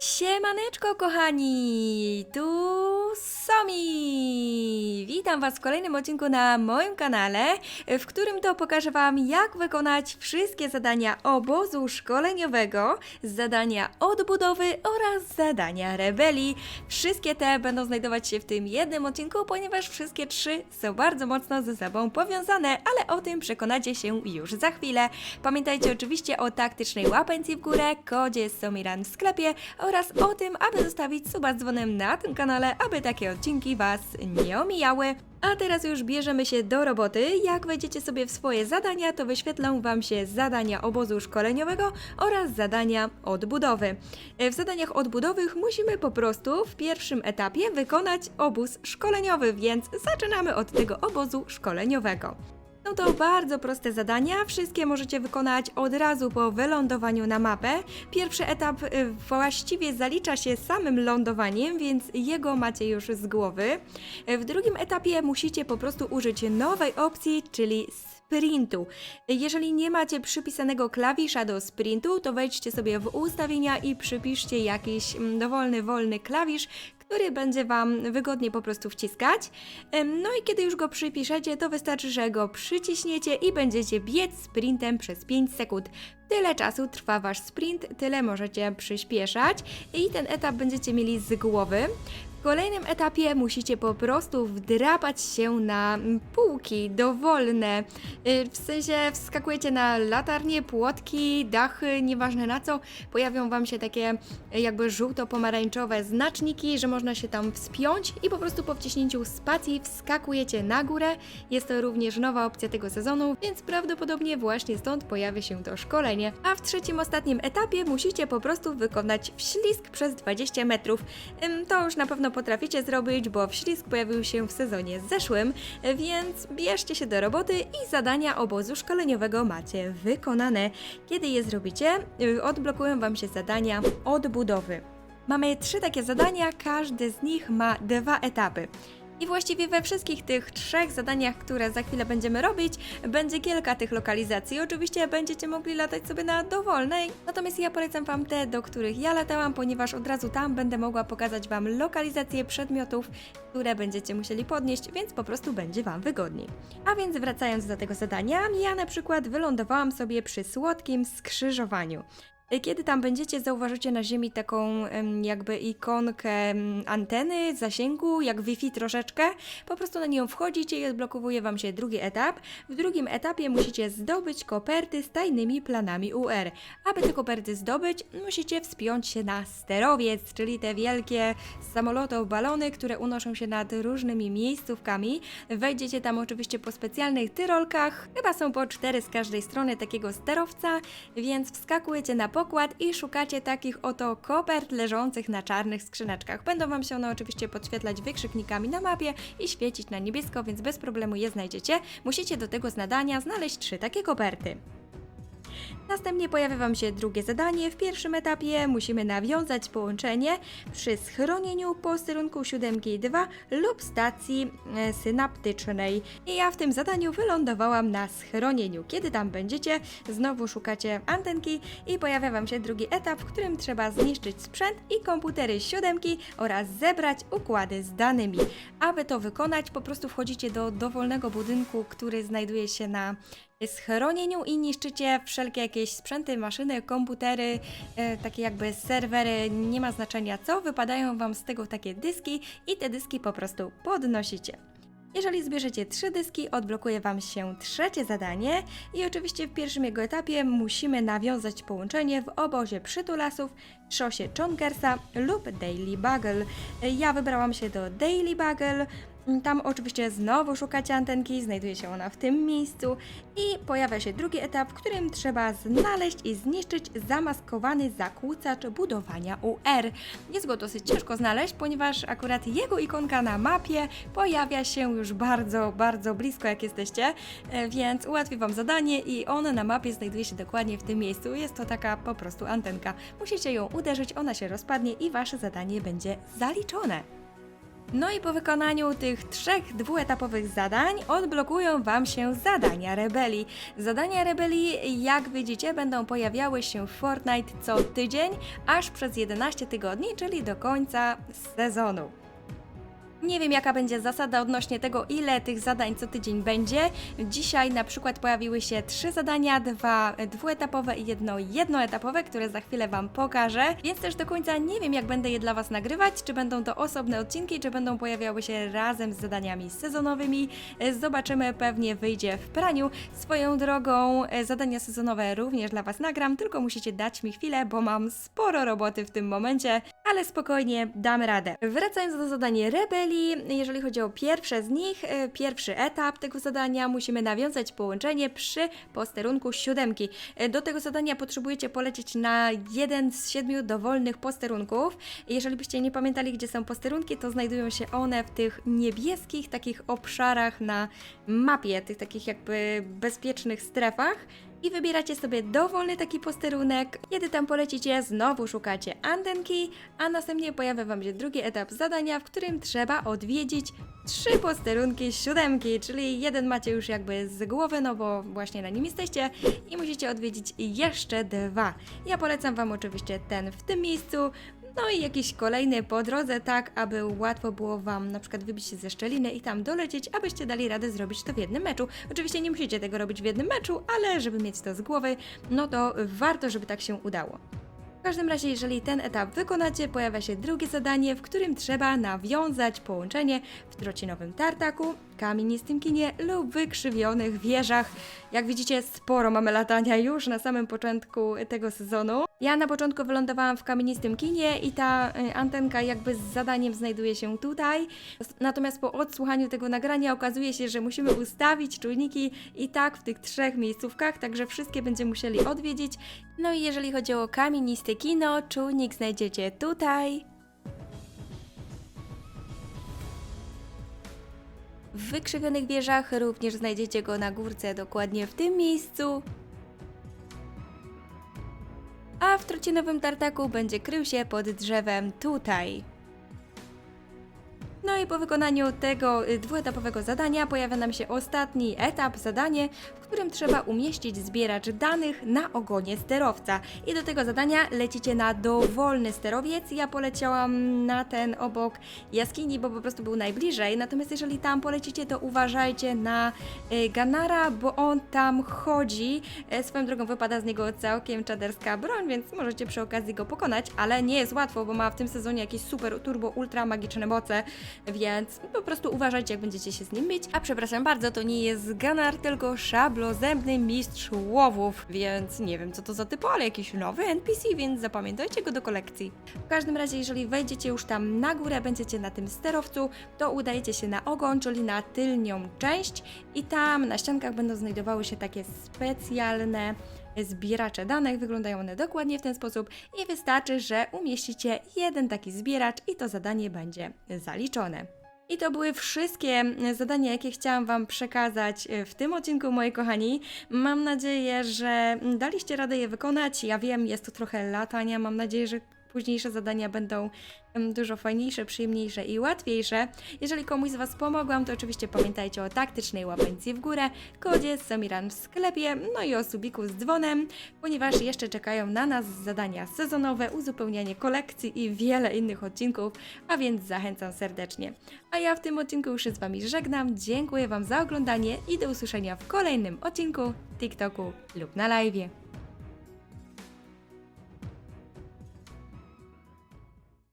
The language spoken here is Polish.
Siemaneczko kochani, tu Somi! Witam Was w kolejnym odcinku na moim kanale, w którym to pokażę Wam jak wykonać wszystkie zadania obozu szkoleniowego, zadania odbudowy oraz zadania rebelii. Wszystkie te będą znajdować się w tym jednym odcinku, ponieważ wszystkie trzy są bardzo mocno ze sobą powiązane, ale o tym przekonacie się już za chwilę. Pamiętajcie oczywiście o taktycznej łapęcji w górę, kodzie Somiran w sklepie o tym, aby zostawić suba z dzwonem na tym kanale, aby takie odcinki Was nie omijały. A teraz już bierzemy się do roboty. Jak wejdziecie sobie w swoje zadania, to wyświetlą Wam się zadania obozu szkoleniowego oraz zadania odbudowy. W zadaniach odbudowych musimy po prostu w pierwszym etapie wykonać obóz szkoleniowy, więc zaczynamy od tego obozu szkoleniowego. Są to bardzo proste zadania, wszystkie możecie wykonać od razu po wylądowaniu na mapę. Pierwszy etap y, właściwie zalicza się samym lądowaniem, więc jego macie już z głowy. W drugim etapie musicie po prostu użyć nowej opcji, czyli sprintu. Jeżeli nie macie przypisanego klawisza do sprintu, to wejdźcie sobie w ustawienia i przypiszcie jakiś mm, dowolny, wolny klawisz, który będzie Wam wygodnie po prostu wciskać. No i kiedy już go przypiszecie, to wystarczy, że go przyciśniecie i będziecie biec sprintem przez 5 sekund. Tyle czasu trwa Wasz sprint, tyle możecie przyspieszać i ten etap będziecie mieli z głowy. W kolejnym etapie musicie po prostu wdrapać się na półki dowolne. Y, W sensie wskakujecie na latarnie, płotki, dachy, nieważne na co. Pojawią Wam się takie y, jakby żółto-pomarańczowe znaczniki, że można się tam wspiąć i po prostu po wciśnięciu spacji wskakujecie na górę. Jest to również nowa opcja tego sezonu, więc prawdopodobnie właśnie stąd pojawia się to szkolenie. A w trzecim, ostatnim etapie musicie po prostu wykonać wślizg przez 20 metrów. To już na pewno potraficie zrobić, bo wślizg pojawił się w sezonie zeszłym, więc bierzcie się do roboty i zadania obozu szkoleniowego macie wykonane. Kiedy je zrobicie, y, odblokują Wam się zadania odbudowy. Mamy trzy takie zadania, każdy z nich ma dwa etapy. I właściwie we wszystkich tych trzech zadaniach, które za chwilę będziemy robić, będzie kilka tych lokalizacji. Oczywiście będziecie mogli latać sobie na dowolnej, natomiast ja polecam Wam te, do których ja latałam, ponieważ od razu tam będę mogła pokazać Wam lokalizację przedmiotów, które będziecie musieli podnieść, więc po prostu będzie Wam wygodniej. A więc wracając do tego zadania, ja na przykład wylądowałam sobie przy słodkim skrzyżowaniu. Kiedy tam będziecie, zauważycie na ziemi taką jakby ikonkę anteny, zasięgu, jak Wi-Fi troszeczkę. Po prostu na nią wchodzicie i odblokowuje Wam się drugi etap. W drugim etapie musicie zdobyć koperty z tajnymi planami UR. Aby te koperty zdobyć, musicie wspiąć się na sterowiec, czyli te wielkie samoloty, balony, które unoszą się nad różnymi miejscówkami. Wejdziecie tam oczywiście po specjalnych tyrolkach. Chyba są po cztery z każdej strony takiego sterowca, więc wskakujecie na pokład i szukacie takich oto kopert leżących na czarnych skrzyneczkach. Będą Wam się one oczywiście podświetlać wykrzyknikami na mapie i świecić na niebiesko, więc bez problemu je znajdziecie. Musicie do tego zadania znaleźć trzy takie koperty. Następnie pojawia Wam się drugie zadanie. W pierwszym etapie musimy nawiązać połączenie przy schronieniu posterunku 7G2 lub stacji e, synaptycznej. I ja w tym zadaniu wylądowałam na schronieniu. Kiedy tam będziecie, znowu szukacie antenki i pojawia Wam się drugi etap, w którym trzeba zniszczyć sprzęt i komputery siódemki oraz zebrać układy z danymi. Aby to wykonać, po prostu wchodzicie do dowolnego budynku, który znajduje się na schronieniu i niszczycie wszelkie jakieś sprzęty, maszyny, komputery, e, takie jakby serwery, nie ma znaczenia co, wypadają Wam z tego takie dyski i te dyski po prostu podnosicie. Jeżeli zbierzecie trzy dyski, odblokuje Wam się trzecie zadanie i oczywiście w pierwszym jego etapie musimy nawiązać połączenie w obozie przytulasów, szosie Chongersa lub Daily Bugle. Ja wybrałam się do Daily Bugle, tam oczywiście znowu szukacie antenki, znajduje się ona w tym miejscu i pojawia się drugi etap, w którym trzeba znaleźć i zniszczyć zamaskowany zakłócacz budowania UR. Jest go dosyć ciężko znaleźć, ponieważ akurat jego ikonka na mapie pojawia się już bardzo, bardzo blisko jak jesteście, e, więc ułatwi Wam zadanie i on na mapie znajduje się dokładnie w tym miejscu. Jest to taka po prostu antenka. Musicie ją uderzyć, ona się rozpadnie i Wasze zadanie będzie zaliczone. No i po wykonaniu tych trzech dwuetapowych zadań odblokują Wam się zadania rebelii. Zadania rebelii, jak widzicie, będą pojawiały się w Fortnite co tydzień, aż przez 11 tygodni, czyli do końca sezonu. Nie wiem, jaka będzie zasada odnośnie tego, ile tych zadań co tydzień będzie. Dzisiaj na przykład pojawiły się trzy zadania, dwa dwuetapowe i jedno jednoetapowe, które za chwilę Wam pokażę. Więc też do końca nie wiem, jak będę je dla Was nagrywać, czy będą to osobne odcinki, czy będą pojawiały się razem z zadaniami sezonowymi. Zobaczymy, pewnie wyjdzie w praniu. Swoją drogą zadania sezonowe również dla Was nagram, tylko musicie dać mi chwilę, bo mam sporo roboty w tym momencie, ale spokojnie damy radę. Wracając do zadań rebelii, jeżeli chodzi o pierwsze z nich, e, pierwszy etap tego zadania, musimy nawiązać połączenie przy posterunku siódemki. E, Do tego zadania potrzebujecie polecieć na jeden z siedmiu dowolnych posterunków. Jeżeli byście nie pamiętali, gdzie są posterunki, to znajdują się one w tych niebieskich takich obszarach na mapie, tych takich jakby bezpiecznych strefach i wybieracie sobie dowolny taki posterunek. Kiedy tam polecicie, znowu szukacie antenki, a następnie pojawia Wam się drugi etap zadania, w którym trzeba odwiedzić trzy posterunki siódemki, czyli jeden macie już jakby z głowy, no bo właśnie na nim jesteście i musicie odwiedzić jeszcze dwa. Ja polecam Wam oczywiście ten w tym miejscu, no i jakiś kolejny po drodze, tak aby łatwo było Wam na przykład wybić się ze szczeliny i tam dolecieć, abyście dali radę zrobić to w jednym meczu. Oczywiście nie musicie tego robić w jednym meczu, ale żeby mieć to z głowy, no to warto, żeby tak się udało. W każdym razie, jeżeli ten etap wykonacie, pojawia się drugie zadanie, w którym trzeba nawiązać połączenie w trocinowym tartaku, kamienistym kinie lub wykrzywionych wieżach. Jak widzicie, sporo mamy latania już na samym początku tego sezonu. Ja na początku wylądowałam w kamienistym kinie i ta y, antenka jakby z zadaniem znajduje się tutaj. Natomiast po odsłuchaniu tego nagrania okazuje się, że musimy ustawić czujniki i tak w tych trzech miejscówkach, także wszystkie będziemy musieli odwiedzić. No i jeżeli chodzi o kamienisty kino, czujnik znajdziecie tutaj. W wykrzywionych wieżach również znajdziecie go na górce, dokładnie w tym miejscu. A w trocinowym tartaku będzie krył się pod drzewem tutaj. I po wykonaniu tego y, dwuetapowego zadania pojawia nam się ostatni etap, zadanie, w którym trzeba umieścić zbieracz danych na ogonie sterowca. I do tego zadania lecicie na dowolny sterowiec. Ja poleciałam na ten obok jaskini, bo po prostu był najbliżej. Natomiast jeżeli tam polecicie, to uważajcie na y, Ganara, bo on tam chodzi. E, Swoją drogą wypada z niego całkiem czaderska broń, więc możecie przy okazji go pokonać, ale nie jest łatwo, bo ma w tym sezonie jakieś super turbo ultra magiczne moce, więc po prostu uważajcie, jak będziecie się z nim bić. A przepraszam bardzo, to nie jest Ganar, tylko szablozębny mistrz łowów, więc nie wiem co to za typo, ale jakiś nowy NPC, więc zapamiętajcie go do kolekcji. W każdym razie, jeżeli wejdziecie już tam na górę, będziecie na tym sterowcu, to udajecie się na ogon, czyli na tylnią część i tam na ściankach będą znajdowały się takie specjalne zbieracze danych. Wyglądają one dokładnie w ten sposób i wystarczy, że umieścicie jeden taki zbieracz i to zadanie będzie zaliczone. I to były wszystkie zadania, jakie chciałam Wam przekazać w tym odcinku, moi kochani. Mam nadzieję, że daliście radę je wykonać. Ja wiem, jest to trochę latania. Mam nadzieję, że późniejsze zadania będą dużo fajniejsze, przyjemniejsze i łatwiejsze. Jeżeli komuś z Was pomogłam, to oczywiście pamiętajcie o taktycznej łapeńcji w górę, kodzie Samiran w sklepie, no i o subiku z dzwonem, ponieważ jeszcze czekają na nas zadania sezonowe, uzupełnianie kolekcji i wiele innych odcinków, a więc zachęcam serdecznie. A ja w tym odcinku już się z Wami żegnam, dziękuję Wam za oglądanie i do usłyszenia w kolejnym odcinku, TikToku lub na live'ie.